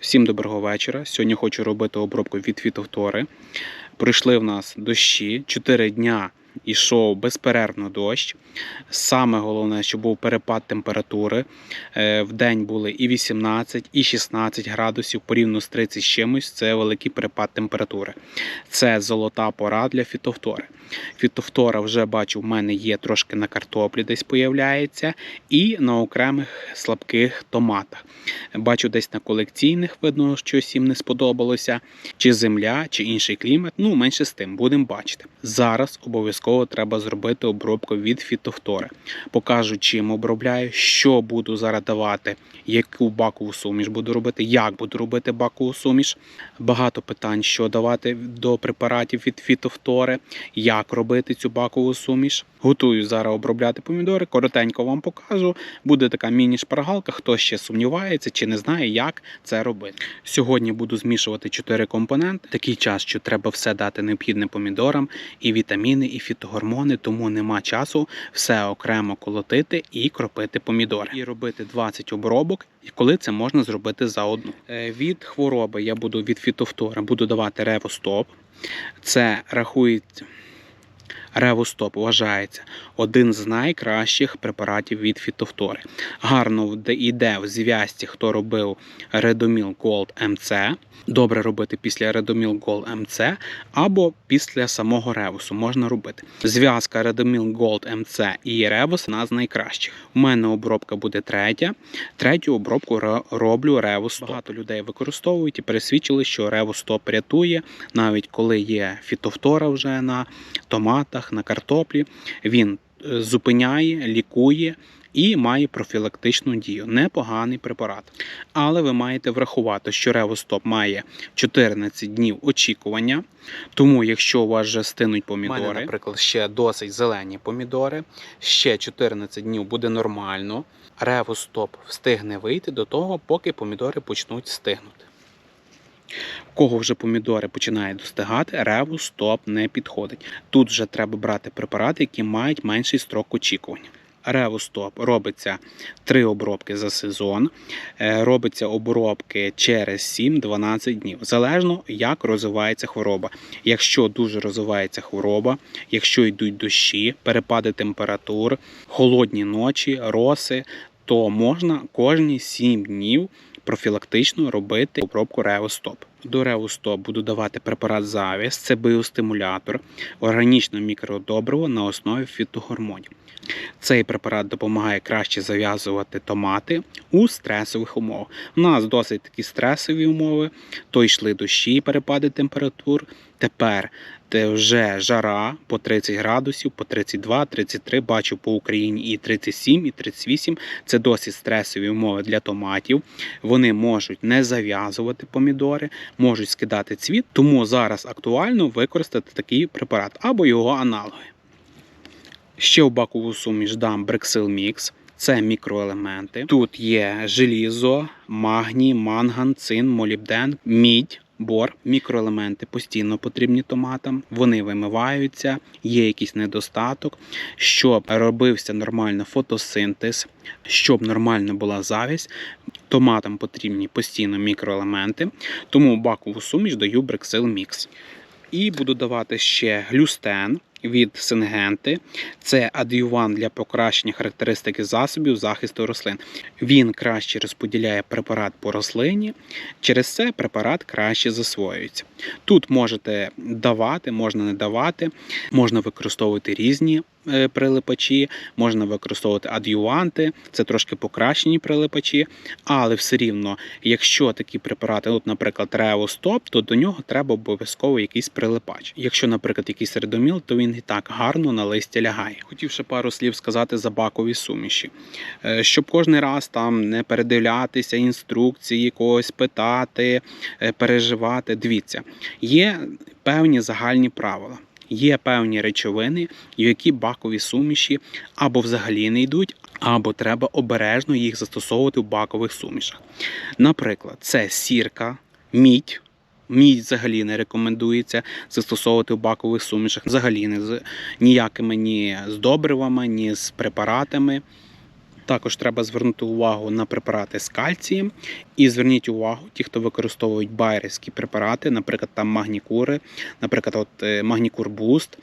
Всім доброго вечора. Сьогодні хочу робити обробку від фітовтори. Прийшли в нас дощі. 4 дня йшов безперервно дощ. Саме головне, що був перепад температури. Е, В день були і 18, і 16 градусів, порівняно з 30 з чимось. Це великий перепад температури. Це золота пора для фітовтори. Фітовтора вже бачу, в мене є трошки на картоплі, десь появляється, і на окремих слабких томатах. Бачу десь на колекційних, видно, щось їм не сподобалося, чи земля, чи інший клімат. Ну, менше з тим, будемо бачити. Зараз обов'язково треба зробити обробку від фітофтори. Покажу, чим обробляю, що буду зараз давати, яку бакову суміш буду робити, як буду робити бакову суміш. Багато питань, що давати до препаратів від фітофтори, як робити цю бакову суміш. Готую зараз обробляти помідори. Коротенько вам покажу. Буде така міні-шпаргалка. Хто ще сумнівається чи не знає, як це робити. Сьогодні буду змішувати 4 компоненти. Такий час, що треба все дати необхідне помідорам, і вітаміни, і фітогормони, тому нема часу все окремо колотити і кропити помідори. І робити 20 обробок, і коли це можна зробити за одну. Е, Від хвороби я буду від фітофтора буду давати ревостоп. Це рахується. Ревостоп вважається один з найкращих препаратів від фітофтори. Гарно йде в зв'язці, хто робив Redomil Gold MC. Добре робити після Redomil Gold MC або після самого ревусу можна робити. Зв'язка Redomil Gold MC і ревус одна з найкращих. У мене обробка буде третя. Третю обробку роблю ревус. Багато людей використовують і пересвідчили, що ревостоп рятує, навіть коли є фітофтора вже на томатах, на картоплі. Він е, зупиняє, лікує і має профілактичну дію. Непоганий препарат. Але ви маєте врахувати, що ревостоп має 14 днів очікування. Тому, якщо у вас вже стинуть помідори, мене, наприклад, ще досить зелені помідори, ще 14 днів буде нормально. Ревостоп встигне вийти до того, поки помідори почнуть стигнути. Кого вже помідори починають достигати, реву стоп не підходить. Тут вже треба брати препарати, які мають менший строк очікування. Ревостоп робиться 3 обробки за сезон, е, робиться обробки через 7-12 днів, залежно як розвивається хвороба. Якщо дуже розвивається хвороба, якщо йдуть дощі, перепади температур, холодні ночі, роси, то можна кожні 7 днів профілактично робити обробку Ревостоп. До Ревостоп буду давати препарат Завіс, це біостимулятор, органічне мікродобриво на основі фітогормонів. Цей препарат допомагає краще зав'язувати томати у стресових умовах. У нас досить такі стресові умови, то йшли дощі, перепади температур. Тепер те вже жара по 30 градусів, по 32, 33, бачу по Україні і 37, і 38. Це досить стресові умови для томатів. Вони можуть не зав'язувати помідори, можуть скидати цвіт, тому зараз актуально використати такий препарат або його аналоги. Ще в бакову суміш дам Брексил Мікс. Це мікроелементи. Тут є желізо, магній, манган, цин, молібден, мідь. Бор, мікроелементи постійно потрібні томатам, вони вимиваються, є якийсь недостаток, щоб робився нормально фотосинтез, щоб нормально була завість. Томатам потрібні постійно мікроелементи, тому бакову суміш даю Брексил Мікс. І буду давати ще глюстен від Сингенти. Це адюван для покращення характеристики засобів захисту рослин. Він краще розподіляє препарат по рослині, через це препарат краще засвоюється. Тут можете давати, можна не давати, можна використовувати різні прилипачі, можна використовувати адюванти, це трошки покращені прилипачі, але все рівно, якщо такі препарати, от, наприклад, Реостоп, то до нього треба обов'язково якийсь прилипач. Якщо, наприклад, якийсь редоміл, то він і так гарно на листя лягає. Хотів ще пару слів сказати за бакові суміші, Е, щоб кожен раз там не передивлятися інструкції, когось питати, е, переживати. Дивіться, є певні загальні правила. Є певні речовини, які бакові суміші або взагалі не йдуть, або треба обережно їх застосовувати в бакових сумішах. Наприклад, це сірка, мідь. Мідь взагалі не рекомендується застосовувати в бакових сумішах, взагалі не з ніякими ні з добривами, ні з препаратами. Також треба звернути увагу на препарати з кальцієм. І зверніть увагу, ті, хто використовують байерські препарати, наприклад, там магнікури, наприклад, от е, магнікур Буст,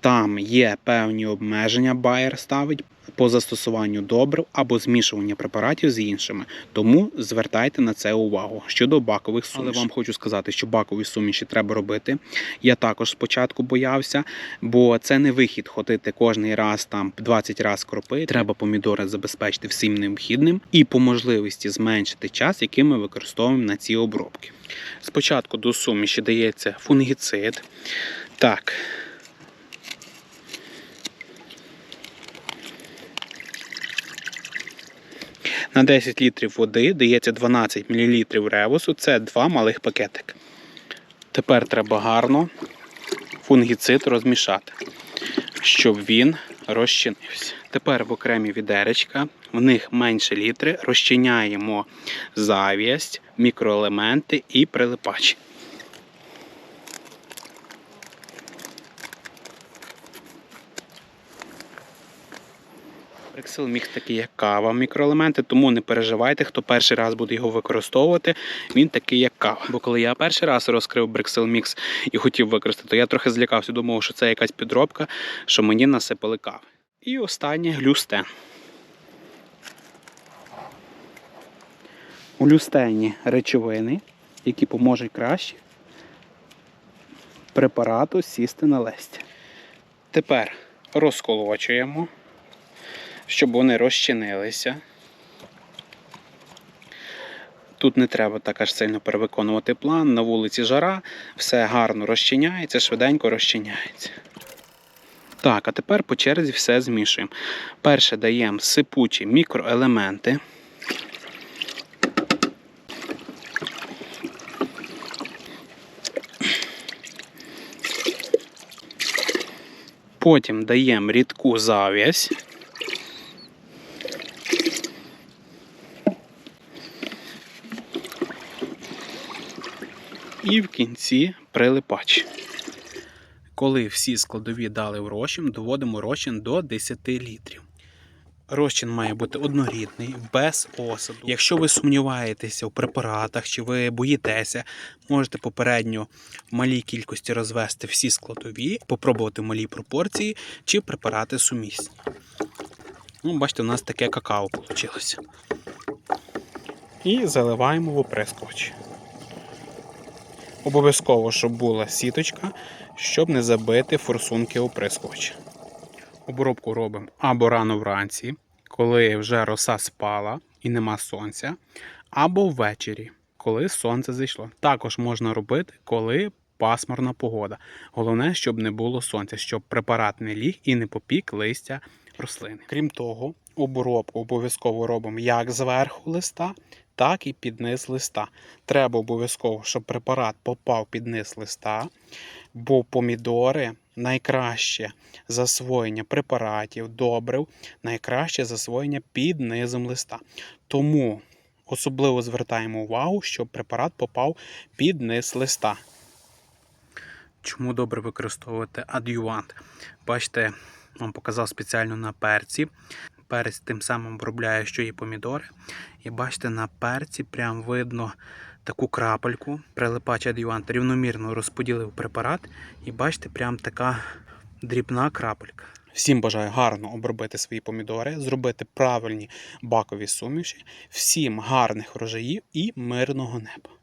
там є певні обмеження, байер ставить по застосуванню добрив або змішування препаратів з іншими. Тому звертайте на це увагу. Щодо бакових сумішей. Але вам хочу сказати, що бакові суміші треба робити. Я також спочатку боявся, бо це не вихід ходити кожний раз там 20 разів кропи. Треба помідори забезпечити всім необхідним і по можливості зменшити час, який ми використовуємо на ці обробки. Спочатку до суміші дається фунгіцид. Так. На 10 літрів води дається 12 мл ревусу, це два малих пакетики. Тепер треба гарно фунгіцид розмішати, щоб він розчинився. Тепер в окремі відеречка, в них менше літри, розчиняємо завість, мікроелементи і прилипачі. Брексил міг такий, як кава, мікроелементи, тому не переживайте, хто перший раз буде його використовувати, він такий, як кава. Бо коли я перший раз розкрив Брексил Мікс і хотів використати, то я трохи злякався, думав, що це якась підробка, що мені насипали кави. І останнє глюстен. У люстені речовини, які поможуть краще препарату сісти на листя. Тепер розколочуємо щоб вони розчинилися. Тут не треба так аж сильно перевиконувати план. На вулиці жара, все гарно розчиняється, швиденько розчиняється. Так, а тепер по черзі все змішуємо. Перше даємо сипучі мікроелементи. Потім даємо рідку зав'язь. І в кінці прилипач. Коли всі складові дали в розчин, доводимо розчин до 10 літрів. Розчин має бути однорідний, без осаду. Якщо ви сумніваєтеся в препаратах чи ви боїтеся, можете попередньо в малій кількості розвести всі складові, попробувати в малій пропорції, чи препарати сумісні. Ну, бачите, у нас таке какао вийшло. І заливаємо в оприскувач. Обов'язково, щоб була сіточка, щоб не забити форсунки оприскувача. Обробку робимо або рано вранці, коли вже роса спала і нема сонця, або ввечері, коли сонце зайшло. Також можна робити, коли пасмурна погода. Головне, щоб не було сонця, щоб препарат не ліг і не попік листя рослини. Крім того, обробку обов'язково робимо як зверху листа, так і під низ листа. Треба обов'язково, щоб препарат попав під низ листа, бо помідори найкраще засвоєння препаратів, добрив, найкраще засвоєння під низом листа. Тому особливо звертаємо увагу, щоб препарат попав під низ листа. Чому добре використовувати адювант? Бачите, вам показав спеціально на перці. Перець тим самим обробляє, що і помідори. І бачите, на перці прям видно таку крапельку. Прилипач адювант рівномірно розподілив препарат. І бачите, прям така дрібна крапелька. Всім бажаю гарно обробити свої помідори, зробити правильні бакові суміші. Всім гарних врожаїв і мирного неба.